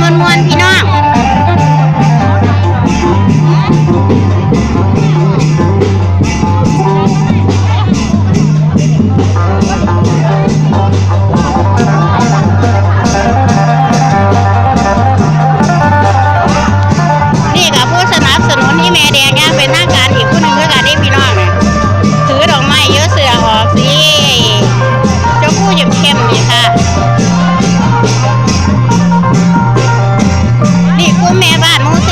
วนมวนๆพี่น้อง me vamos